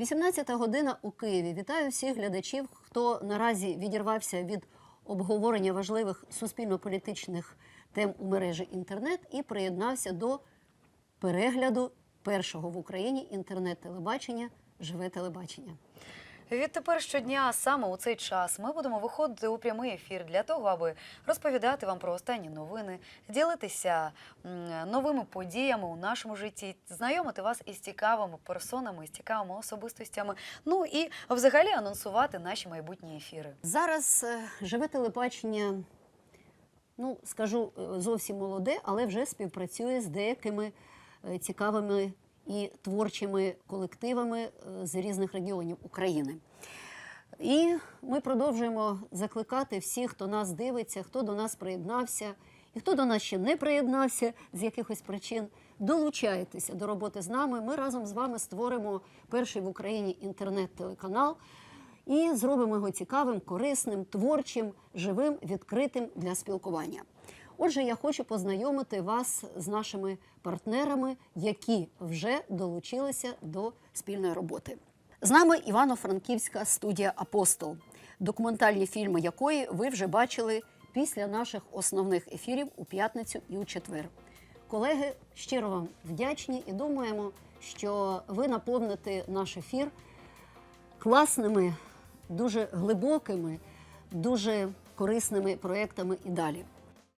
18 година у Києві. Вітаю всіх глядачів, хто наразі відірвався від обговорення важливих суспільно-політичних тем у мережі інтернет і приєднався до перегляду першого в Україні інтернет-телебачення Живе телебачення. Відтепер щодня, саме у цей час, ми будемо виходити у прямий ефір для того, аби розповідати вам про останні новини, ділитися новими подіями у нашому житті, знайомити вас із цікавими персонами, з цікавими особистостями. Ну і взагалі анонсувати наші майбутні ефіри. Зараз е, живе телебачення, ну скажу е, зовсім молоде, але вже співпрацює з деякими е, цікавими і творчими колективами е, з різних регіонів України. І ми продовжуємо закликати всіх, хто нас дивиться, хто до нас приєднався, і хто до нас ще не приєднався з якихось причин. Долучайтеся до роботи з нами. Ми разом з вами створимо перший в Україні інтернет-телеканал і зробимо його цікавим, корисним, творчим, живим, відкритим для спілкування. Отже, я хочу познайомити вас з нашими партнерами, які вже долучилися до спільної роботи. З нами Івано-Франківська студія Апостол, документальні фільми якої ви вже бачили після наших основних ефірів у п'ятницю і у четвер. Колеги, щиро вам вдячні і думаємо, що ви наповните наш ефір класними, дуже глибокими, дуже корисними проектами і далі.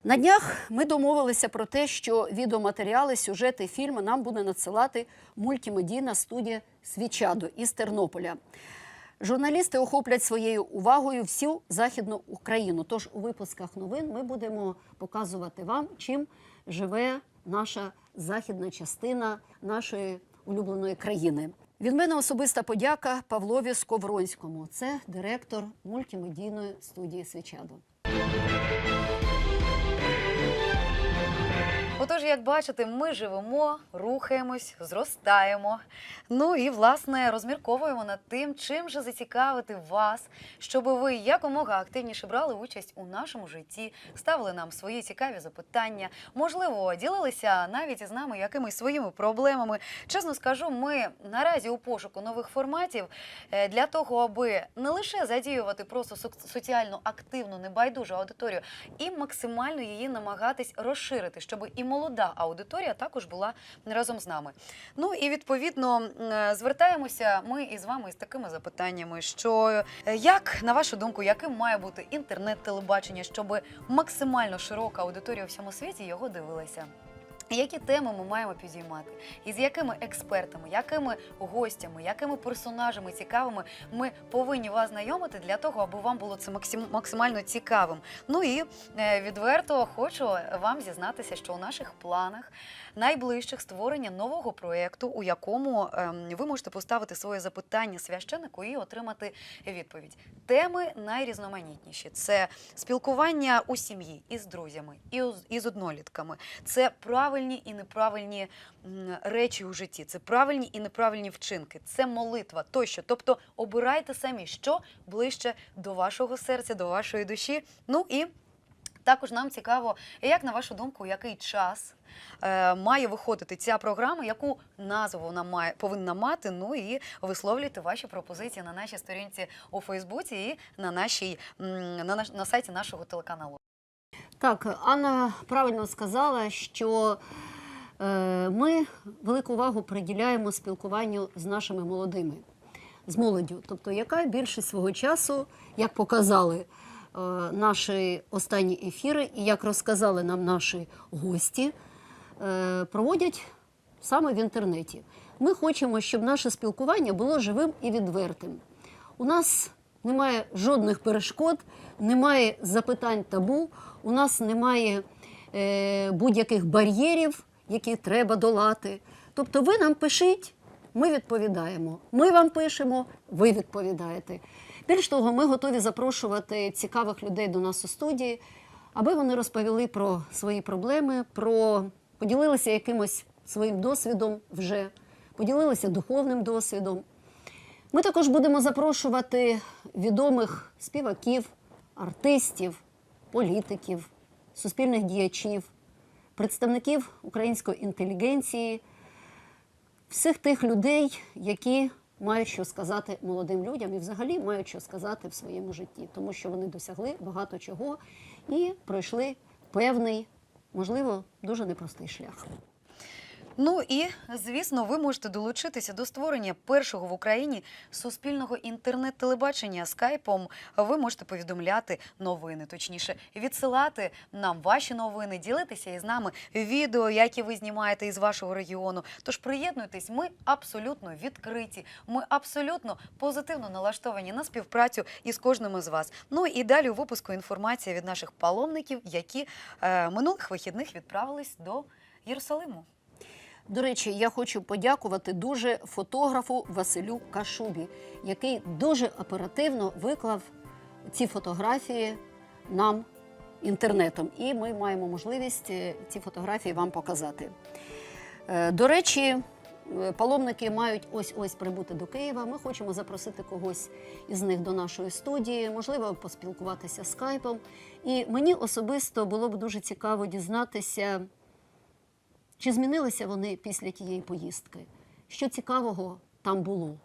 На днях ми домовилися про те, що відеоматеріали, сюжети, фільми нам буде надсилати мультимедійна студія Свічадо із Тернополя. Журналісти охоплять своєю увагою всю західну Україну. Тож у випусках новин ми будемо показувати вам, чим живе наша західна частина нашої улюбленої країни. Від мене особиста подяка Павлові Сковронському. Це директор мультимедійної студії Свічадо. Отож, як бачите, ми живемо, рухаємось, зростаємо. Ну і власне розмірковуємо над тим, чим же зацікавити вас, щоб ви якомога активніше брали участь у нашому житті, ставили нам свої цікаві запитання, можливо, ділилися навіть із нами якимись своїми проблемами. Чесно скажу, ми наразі у пошуку нових форматів е, для того, аби не лише задіювати просто со- соціально активну, небайдужу аудиторію, і максимально її намагатись розширити, щоб і молода аудиторія також була разом з нами. Ну і відповідно е, звертаємося ми із вами з такими запитаннями, що е, як на вашу думку, яким має бути інтернет-телебачення, щоб максимально широка аудиторія у всьому світі його дивилася? Які теми ми маємо підіймати, і з якими експертами, якими гостями, якими персонажами цікавими ми повинні вас знайомити для того, аби вам було це максим- максимально цікавим. Ну і е, відверто хочу вам зізнатися, що у наших планах найближчих створення нового проєкту, у якому ем, ви можете поставити своє запитання священнику і отримати відповідь. Теми найрізноманітніші: це спілкування у сім'ї із друзями, і з- однолітками. Це правильні і неправильні речі у житті, це правильні і неправильні вчинки, це молитва тощо. Тобто обирайте самі, що ближче до вашого серця, до вашої душі. Ну і також нам цікаво, як на вашу думку, який час е, має виходити ця програма, яку назву вона має повинна мати. Ну і висловлюйте ваші пропозиції на нашій сторінці у Фейсбуці і на нашій на, наш, на сайті нашого телеканалу. Так, Анна правильно сказала, що е, ми велику увагу приділяємо спілкуванню з нашими молодими, з молоддю. Тобто, яка більшість свого часу, як показали е, наші останні ефіри, і як розказали нам наші гості, е, проводять саме в інтернеті. Ми хочемо, щоб наше спілкування було живим і відвертим. У нас немає жодних перешкод, немає запитань табу, у нас немає е, будь-яких бар'єрів, які треба долати. Тобто ви нам пишіть, ми відповідаємо. Ми вам пишемо, ви відповідаєте. Більш того, ми готові запрошувати цікавих людей до нас у студії, аби вони розповіли про свої проблеми, про поділилися якимось своїм досвідом вже, поділилися духовним досвідом. Ми також будемо запрошувати відомих співаків, артистів, політиків, суспільних діячів, представників української інтелігенції, всіх тих людей, які мають що сказати молодим людям і взагалі мають що сказати в своєму житті, тому що вони досягли багато чого і пройшли певний, можливо, дуже непростий шлях. Ну і звісно, ви можете долучитися до створення першого в Україні суспільного інтернет-телебачення скайпом. Ви можете повідомляти новини, точніше, відсилати нам ваші новини, ділитися із нами відео, які ви знімаєте із вашого регіону. Тож приєднуйтесь, ми абсолютно відкриті. Ми абсолютно позитивно налаштовані на співпрацю із кожним із вас. Ну і далі у випуску інформація від наших паломників, які е, минулих вихідних відправились до Єрусалиму. До речі, я хочу подякувати дуже фотографу Василю Кашубі, який дуже оперативно виклав ці фотографії нам інтернетом. І ми маємо можливість е, ці фотографії вам показати. Е, До речі, е, паломники мають ось ось прибути до Києва. Ми хочемо запросити когось із них до нашої студії, можливо, поспілкуватися скайпом. І мені особисто було б дуже цікаво дізнатися. Чи змінилися вони після тієї поїздки? Що цікавого там було?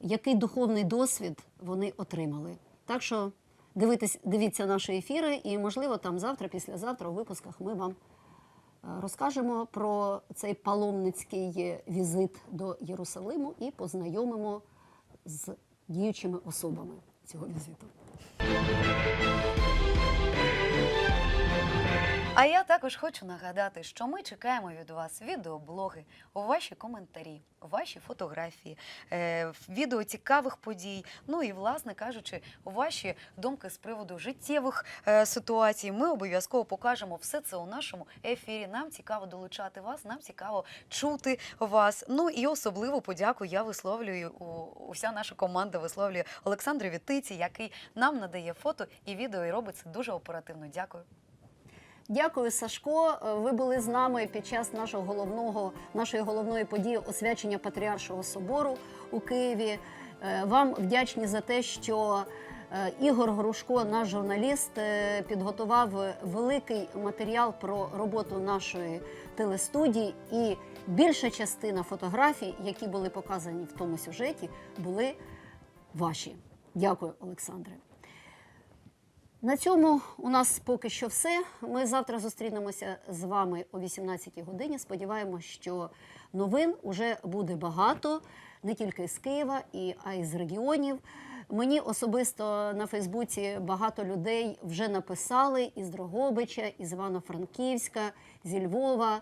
Який духовний досвід вони отримали? Так що дивитесь, дивіться наші ефіри, і, можливо, там завтра, післязавтра у випусках ми вам е, розкажемо про цей паломницький візит до Єрусалиму і познайомимо з діючими особами цього візиту. А я також хочу нагадати, що ми чекаємо від вас відеоблоги, ваші коментарі, ваші фотографії, е, відео цікавих подій. Ну і, власне кажучи, ваші думки з приводу життєвих е, ситуацій. Ми обов'язково покажемо все це у нашому ефірі. Нам цікаво долучати вас, нам цікаво чути вас. Ну і особливо подяку я висловлюю. Уся наша команда висловлює Олександру Вітиці, який нам надає фото і відео, і робить це дуже оперативно. Дякую. Дякую, Сашко. Е, Ви були з нами під час нашого головного нашої головної події освячення Патріаршого собору у Києві. Е, Вам вдячні за те, що е, Ігор Грушко, наш журналіст, підготував великий матеріал про роботу нашої телестудії, і більша частина фотографій, які були показані в тому сюжеті, були ваші. Дякую, Олександре. На цьому у нас поки що все. Ми завтра зустрінемося з вами о 18-й годині. Сподіваємось, що новин уже буде багато, не тільки з Києва, а й з регіонів. Мені особисто на Фейсбуці багато людей вже написали із Дрогобича, із Івано-Франківська, зі Львова,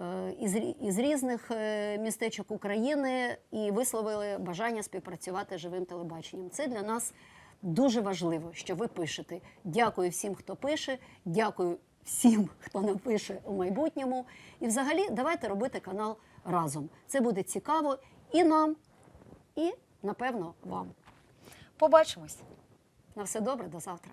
е, із, із різних е, містечок України і висловили бажання співпрацювати живим телебаченням. Це для нас Дуже важливо, що ви пишете. Дякую всім, хто пише. Дякую всім, хто напише у майбутньому. І взагалі давайте робити канал разом. Це буде цікаво і нам, і напевно вам. Побачимось. На все добре, до завтра.